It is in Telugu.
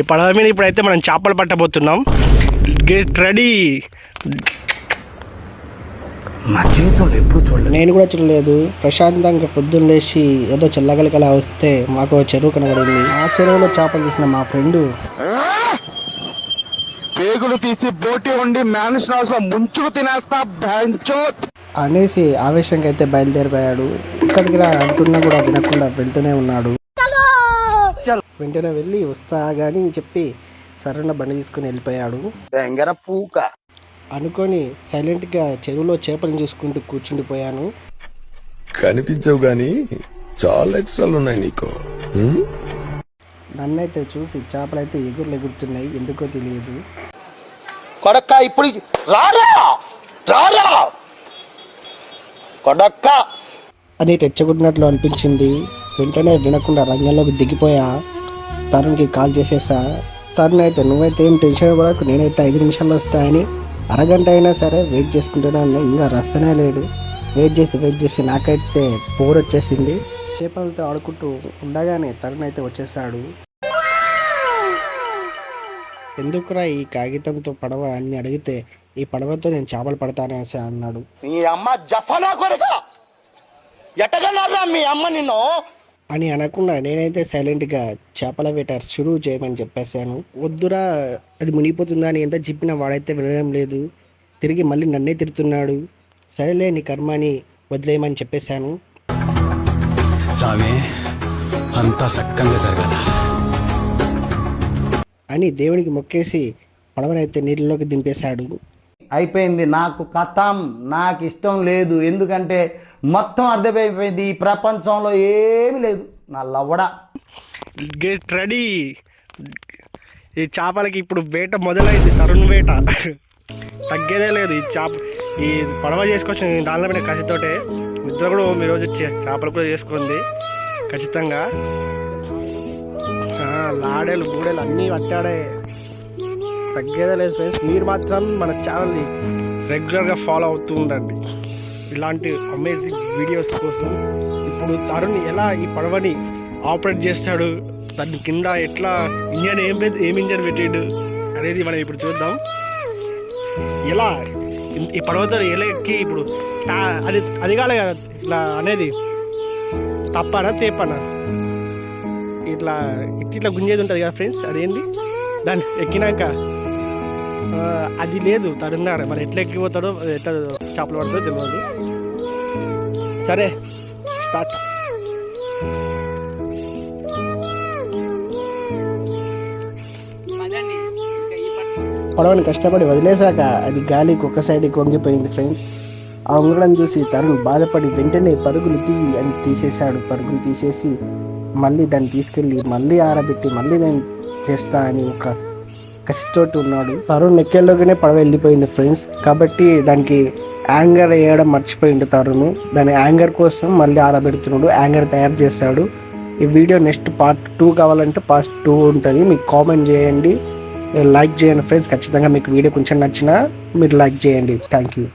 ఈ పడవ మీద ఇప్పుడైతే మనం చేపలు పట్టబోతున్నాం. Get ready. నా జీవితంలో ఎప్పుడు చూడలేదు. నేను కూడా చూడలేదు. ప్రశాంతంగా పొద్దున్న లేచి ఏదో చల్లగలకలా వస్తే మాకు చెరువు కనబడింది. ఆ చెరువులో చేపలు తీసిన మా ఫ్రెండ్. పేగులు తీసి బోటి ఉండి మ్యాన్షన్ హౌస్లో ముంచుకు తినేస్తా బ్యాంచో అనేసి ఆవేశంగా అయితే బయలుదేరిపోయాడు. ఇక్కడికి రా అంటున్నా కూడా వినకుండా వెళ్తూనే ఉన్నాడు. వెంటనే వెళ్ళి వస్తా గాని చెప్పి సరైన బండి తీసుకుని వెళ్ళిపోయాడు. పూక. అనుకొని సైలెంట్గా చెరువులో చేపలను చూసుకుంటూ కూర్చుండిపోయాను. కనిపించవు గాని చాలా ఎక్స్ట్రాలు ఉన్నాయి నీకు? నన్నైతే చూసి చేపలు అయితే ఎగురులు ఎగురుతున్నాయి. ఎందుకో తెలియదు. కొడక్క ఇప్పుడు రారా? రారా? కొడక్క! అని తెచ్చగొట్టినట్లు అనిపించింది. వెంటనే వినకుండా రంగంలోకి దిగిపోయా. తరుణ్కి కాల్ చేసేసా. తరుణ్ అయితే నువ్వైతే ఏం టెన్షన్ పడకు నేనైతే ఐదు నిమిషాలు వస్తాయని అరగంట అయినా సరే వెయిట్ చేసుకుంటున్నాను ఇంకా రస్తనే లేడు. వెయిట్ చేసి వెయిట్ చేసి నాకైతే బోర్ వచ్చేసింది. చేపలతో ఆడుకుంటూ ఉండగానే తరుణ్ అయితే వచ్చేసాడు. ఎందుకురా ఈ కాగితంతో పడవ? అని అడిగితే ఈ పడవతో నేను చేపలు పడతానేసి అన్నాడు. మీ అమ్మ జఫనా కొడుక! ఎట్టగన్నారా మీ అమ్మ నిన్ను? అని అనకుండా నేనైతే సైలెంట్గా చేపల వేట షురూ చేయమని చెప్పేశాను. వద్దురా అది మునిగిపోతుందా అని ఎంత చెప్పినా వాడైతే వినడం లేదు. తిరిగి మళ్ళీ నన్నే తిడుతున్నాడు. సరేలే నీ కర్మ అని వదిలేయమని చెప్పేశాను. సామి అంతా సక్కంగా జరగాల. అని దేవునికి మొక్కేసి పడవనైతే నీళ్ళలోకి దింపేశాడు. అయిపోయింది. నాకు కథం నాకు ఇష్టం లేదు. ఎందుకంటే మొత్తం అర్థమైపోయింది. ఈ ప్రపంచంలో ఏమీ లేదు. నా లవ్వడా గెట్ రెడీ. ఈ చేపలకి ఇప్పుడు వేట మొదలైంది. తరుణ్ వేట. తగ్గేదే లేదు. ఈ చేప ఈ పడవ చేసుకొచ్చిన దానిలో మీద కసితోటే నిద్ర కూడా ఈరోజు చేపలు కూడా చేసుకుంది. ఖచ్చితంగా. లాడేలు బూడేలు అన్నీ పట్టాడే. తగ్గేదే లేదు ఫ్రెండ్స్ మీరు మాత్రం మన ఛానల్ని రెగ్యులర్గా ఫాలో అవుతూ ఉండండి. ఇలాంటి అమేజింగ్ వీడియోస్ కోసం ఇప్పుడు తరుణ్ ఎలా ఈ పడవని ఆపరేట్ చేస్తాడు దాని కింద ఎట్లా ఇంజన్ ఏం లేదు ఏం ఇంజన్ పెట్టాడు అనేది మనం ఇప్పుడు చూద్దాం. ఎలా ఈ పడవతో ఎలా ఎక్కి ఇప్పుడు అది అది కాలే కదా ఇట్లా అనేది తప్పనా తేపనా? ఇట్లా ఇట్లా గుంజేది ఉంటుంది కదా ఫ్రెండ్స్ అదేంటి దాన్ని ఎక్కినాక అది లేదు తరున్నారు మరి ఎట్లా ఎక్కిపోతాడో ఎట్లా చేపలు పడుతుందో తెలియదు సరే స్టార్ట్. పడవని కష్టపడి వదిలేశాక అది గాలికి ఒక సైడ్కి వంగిపోయింది ఫ్రెండ్స్ ఆ ఉంగడం చూసి తరుణ్ బాధపడి వెంటనే పరుగులు తీ అని తీసేశాడు. పరుగులు తీసేసి మళ్ళీ దాన్ని తీసుకెళ్ళి మళ్ళీ ఆరబెట్టి మళ్ళీ నేను చేస్తా అని ఒక కసితోటి ఉన్నాడు. తరుణ్ ఎక్కేలోగానే పడవ వెళ్ళిపోయింది ఫ్రెండ్స్. కాబట్టి దానికి యాంగర్ వేయడం మర్చిపోయిండు తరుణ్. దాని యాంగర్ కోసం మళ్ళీ ఆరబెడుతున్నాడు. యాంగర్ తయారు చేస్తాడు ఈ వీడియో నెక్స్ట్ పార్ట్ టూ కావాలంటే పార్ట్ టూ ఉంటుంది. మీకు కామెంట్ చేయండి. లైక్ చేయండి ఫ్రెండ్స్. ఖచ్చితంగా మీకు వీడియో కొంచెం నచ్చినా మీరు లైక్ చేయండి. Thank you.